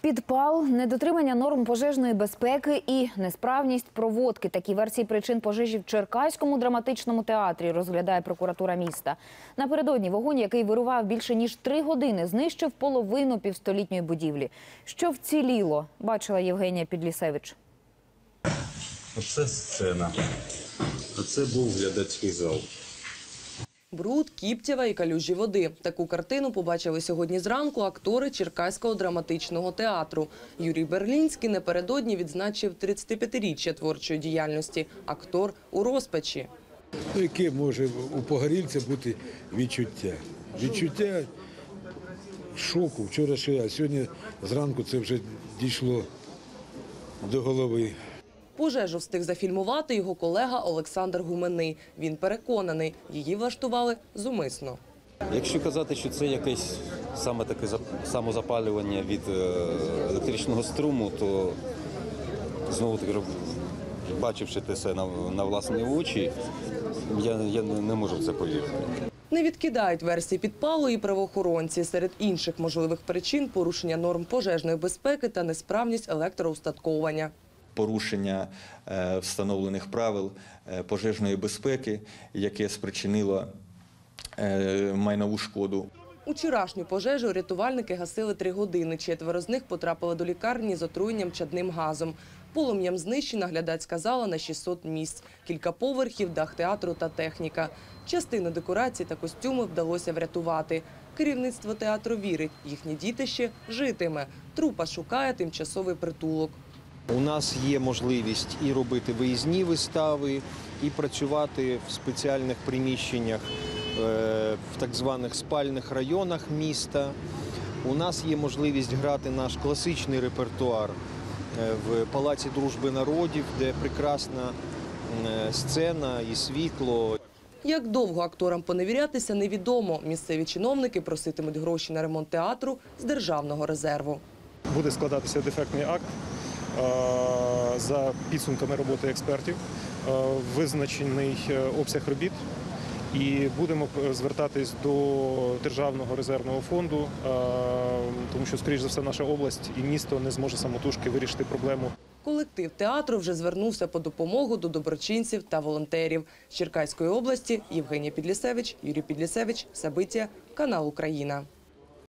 Підпал, недотримання норм пожежної безпеки і несправність проводки. Такі версії причин пожежі в Черкаському драматичному театрі розглядає прокуратура міста. Напередодні вогонь, який вирував більше ніж три години, знищив половину півстолітньої будівлі. Що вціліло, бачила Євгенія Підлісевич. Оце сцена. А це був глядацький зал. Бруд, Кіптєва і калюжі води. Таку картину побачили сьогодні зранку актори Черкаського драматичного театру. Юрій Берлінський напередодні відзначив 35-річчя творчої діяльності. Актор у розпачі. Ну, яке може у погорільця бути відчуття? Відчуття шоку. Вчора ще, а сьогодні зранку це вже дійшло до голови. Пожежу встиг зафільмувати його колега Олександр Гуменний. Він переконаний, її влаштували зумисно. Якщо казати, що це якесь саме таке зап- самозапалювання від е, електричного струму, то знову таки бачивши те все на, на власні очі, я, я не можу в це повірити. Не відкидають версії підпалу і правоохоронці. Серед інших можливих причин порушення норм пожежної безпеки та несправність електроустатковування. Порушення е, встановлених правил е, пожежної безпеки, яке спричинило е, майнову шкоду. Учорашню пожежу рятувальники гасили три години. Четверо з них потрапили до лікарні з отруєнням чадним газом. Полум'ям знищена глядацька зала на 600 місць, кілька поверхів, дах театру та техніка. Частину декорацій та костюми вдалося врятувати. Керівництво театру вірить, їхнє дітище житиме. Трупа шукає тимчасовий притулок. У нас є можливість і робити виїзні вистави, і працювати в спеціальних приміщеннях е, в так званих спальних районах міста. У нас є можливість грати наш класичний репертуар е, в Палаці дружби народів, де прекрасна е, сцена і світло, Як довго акторам поневірятися, невідомо. Місцеві чиновники проситимуть гроші на ремонт театру з державного резерву. буде складатися дефектний акт за підсумками роботи експертів, е, визначений е, обсяг робіт. І будемо е, звертатись до Державного резервного фонду, е, тому що, скоріш за все, наша область і місто не зможе самотужки вирішити проблему Колектив театру вже звернувся по допомогу до доброчинців та волонтерів з Черкаської області. Євгенія Підлісевич, Юрій Підлісевич, Сабиття, канал Україна.